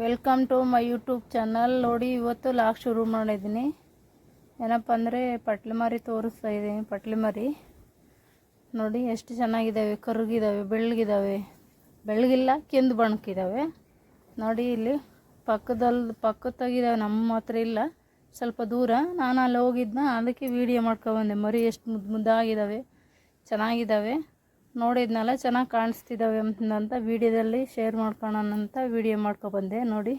Welcome to my YouTube channel ನೋಡಿ, ಇವತ್ತು log ಶುರು ಮಾಡಿದ್ದೀನಿ. ಏನಪ್ಪ ಅಂದರೆ ಪಟ್ಲಿ ಮರಿ ತೋರಿಸ್ತಾ ಇದ್ದೀನಿ ಪಟ್ಲಿ ಮರಿ ನೋಡಿ, ಎಷ್ಟು ಚೆನ್ನಾಗಿದ್ದಾವೆ, ಕರುಗಿದ್ದಾವೆ, ಬೆಳ್ಳಗಿದ್ದಾವೆ. ಬೆಳಗಿಲ್ಲ ಕೆಂದು ಬಣಕಿದ್ದಾವೆ. ನೋಡಿ, ಇಲ್ಲಿ ಪಕ್ಕದಲ್ಲಿ ಪಕ್ಕದಾಗಿದ್ದಾವೆ, ನಮ್ಮ ಹತ್ರ ಇಲ್ಲ. ಸ್ವಲ್ಪ ದೂರ. ನಾನು ಅಲ್ಲಿ ಹೋಗಿದ್ನ, ಅದಕ್ಕೆ ವೀಡಿಯೋ ಮಾಡ್ಕೊಬಂದೆ ಮರಿ ಎಷ್ಟು ಮುದ್ದು ಮುದ್ದಾಗಿದ್ದಾವೆ, ಚೆನ್ನಾಗಿದ್ದಾವೆ. ನೋಡಿದ್ನಲ್ಲ, ಚೆನ್ನಾಗಿ ಕಾಣಿಸ್ತಿದ್ದಾವೆ ಅಂತ ವೀಡಿಯೋದಲ್ಲಿ ಶೇರ್ ಮಾಡ್ಕೊಳ್ಳೋಣ ಅಂತ ವೀಡಿಯೋ ಮಾಡ್ಕೊಬಂದೆ ನೋಡಿ,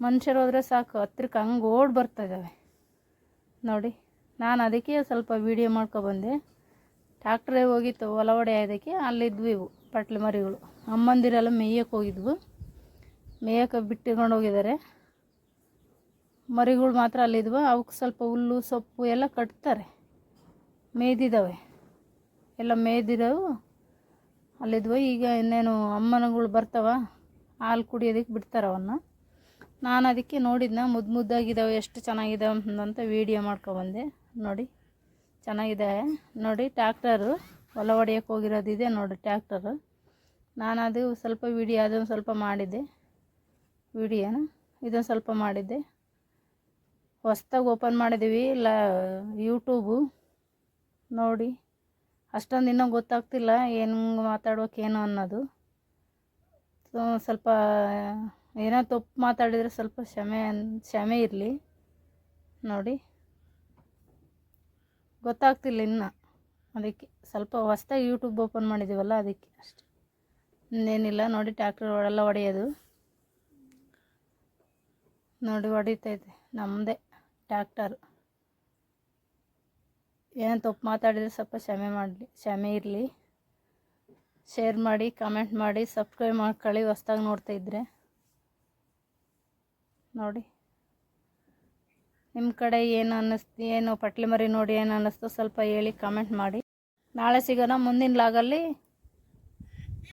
ಮನುಷ್ಯರು ಹೋದರೆ ಸಾಕು, ಹತ್ರಕ್ಕೆ ಹಂಗೆ ಓಡ್ ಬರ್ತಾ ಇದ್ದಾವೆ ನೋಡಿ, ನಾನು ಅದಕ್ಕೆ ಸ್ವಲ್ಪ ವೀಡಿಯೋ ಮಾಡ್ಕೊಬಂದೆ ಟ್ಯಾಕ್ಟ್ರೇ ಹೋಗಿತ್ತು ಹೊಲ ಹೊಡೆಯೋದಕ್ಕೆ ಅಲ್ಲಿದ್ವಿ ಇವು, ಪಟ್ಲಿ ಮರಿಗಳು. ಅಮ್ಮಂದಿರೆಲ್ಲ ಮೇಯಕ್ಕೆ ಹೋಗಿದ್ವು. ಮೇಯಕ್ಕೆ ಬಿಟ್ಟುಕೊಂಡು ಹೋಗಿದ್ದಾರೆ. ಮರಿಗಳು ಮಾತ್ರ ಅಲ್ಲಿದ್ವು, ಅವಕ್ಕೆ ಸ್ವಲ್ಪ ಹುಲ್ಲು, ಸೊಪ್ಪು ಎಲ್ಲ ಕಟ್ತಾರೆ. ಮೇಯ್ದಿದ್ದಾವೆ. ಎಲ್ಲ ಮೇಯ್ದಿದ್ದವು ಅಲ್ಲಿದ್ವು. ಈಗ ಇನ್ನೇನು ಅಮ್ಮನಗಳು ಬರ್ತಾವ, ಹಾಲು ಕುಡಿಯೋದಕ್ಕೆ ಬಿಡ್ತಾರೆ ಅವನ್ನ ನಾನು ಅದಕ್ಕೆ ನೋಡಿದ್ನ ಮುದ್ದು ಮುದ್ದಾಗಿದ್ದಾವೆ ಎಷ್ಟು ಚೆನ್ನಾಗಿದ್ದಾವೆ ಅಂತ ವೀಡಿಯೋ ಮಾಡ್ಕೊಬಂದೆ ನೋಡಿ, ಚೆನ್ನಾಗಿದೆ. ನೋಡಿ ಟ್ಯಾಕ್ಟರು ಹೊಲ ಹೊಡೆಯೋಕೆ ಹೋಗಿರೋದಿದೆ ನೋಡಿ ಟ್ಯಾಕ್ಟರು ನಾನು ಅದು ಸ್ವಲ್ಪ ವೀಡಿಯೋ ಅದೊಂದು ಸ್ವಲ್ಪ ಮಾಡಿದ್ದೆ. ವಿಡಿಯೋನ ಇದೊಂದು ಸ್ವಲ್ಪ ಮಾಡಿದ್ದೆ. ಹೊಸ್ದಾಗಿ ಓಪನ್ ಮಾಡಿದ್ದೀವಿ. ಇಲ್ಲ ಯೂಟ್ಯೂಬು ನೋಡಿ. ಅಷ್ಟೊಂದು ಇನ್ನೂ ಗೊತ್ತಾಗ್ತಿಲ್ಲ ಏನು ಮಾತಾಡ್ಬೇಕೇನು ಅನ್ನೋದು. ಸೊ, ಸ್ವಲ್ಪ, ಏನೋ ತಪ್ಪು ಮಾತಾಡಿದರೆ ಸ್ವಲ್ಪ ಕ್ಷಮೆ ಕ್ಷಮೆ ಇರಲಿ. ನೋಡಿ. ಗೊತ್ತಾಗ್ತಿಲ್ಲ ಇನ್ನು. ಅದಕ್ಕೆ ಸ್ವಲ್ಪ ಹೊಸ್ದಾಗಿ ಯೂಟ್ಯೂಬ್ ಓಪನ್ ಮಾಡಿದ್ದೀವಲ್ಲ ಅದಕ್ಕೆ ಅಷ್ಟೆ. ಇನ್ನೇನಿಲ್ಲ, ನೋಡಿ ಟ್ಯಾಕ್ಟರ್ ಎಲ್ಲ ಹೊಡೆಯೋದು. ನೋಡಿ ಹೊಡಿತೈತೆ ನಮ್ಮದೇ ಟ್ಯಾಕ್ಟರ್ ಏನು ತಪ್ಪು ಮಾತಾಡಿದರೆ ಸ್ವಲ್ಪ ಕ್ಷಮೆ ಮಾಡಲಿ, ಕ್ಷಮೆ ಇರಲಿ. ಶೇರ್ ಮಾಡಿ ಕಮೆಂಟ್ ಮಾಡಿ ಸಬ್ಸ್ಕ್ರೈಬ್ ಮಾಡ್ಕೊಳ್ಳಿ, ಹೊಸ್ದಾಗಿ ನೋಡ್ತಾ ಇದ್ದರೆ ನೋಡಿ. ನಿಮ್ಮ ಕಡೆ ಏನು ಅನ್ನಿಸ್ತು, ಏನು ಪಟ್ಲಿ ಮರಿ ನೋಡಿ ಏನು ಅನ್ನಿಸ್ತು ಸ್ವಲ್ಪ ಹೇಳಿ ಕಮೆಂಟ್ ಮಾಡಿ. ನಾಳೆ ಸಿಗೋಣ ಮುಂದಿನ ಲಾಗಲ್ಲಿ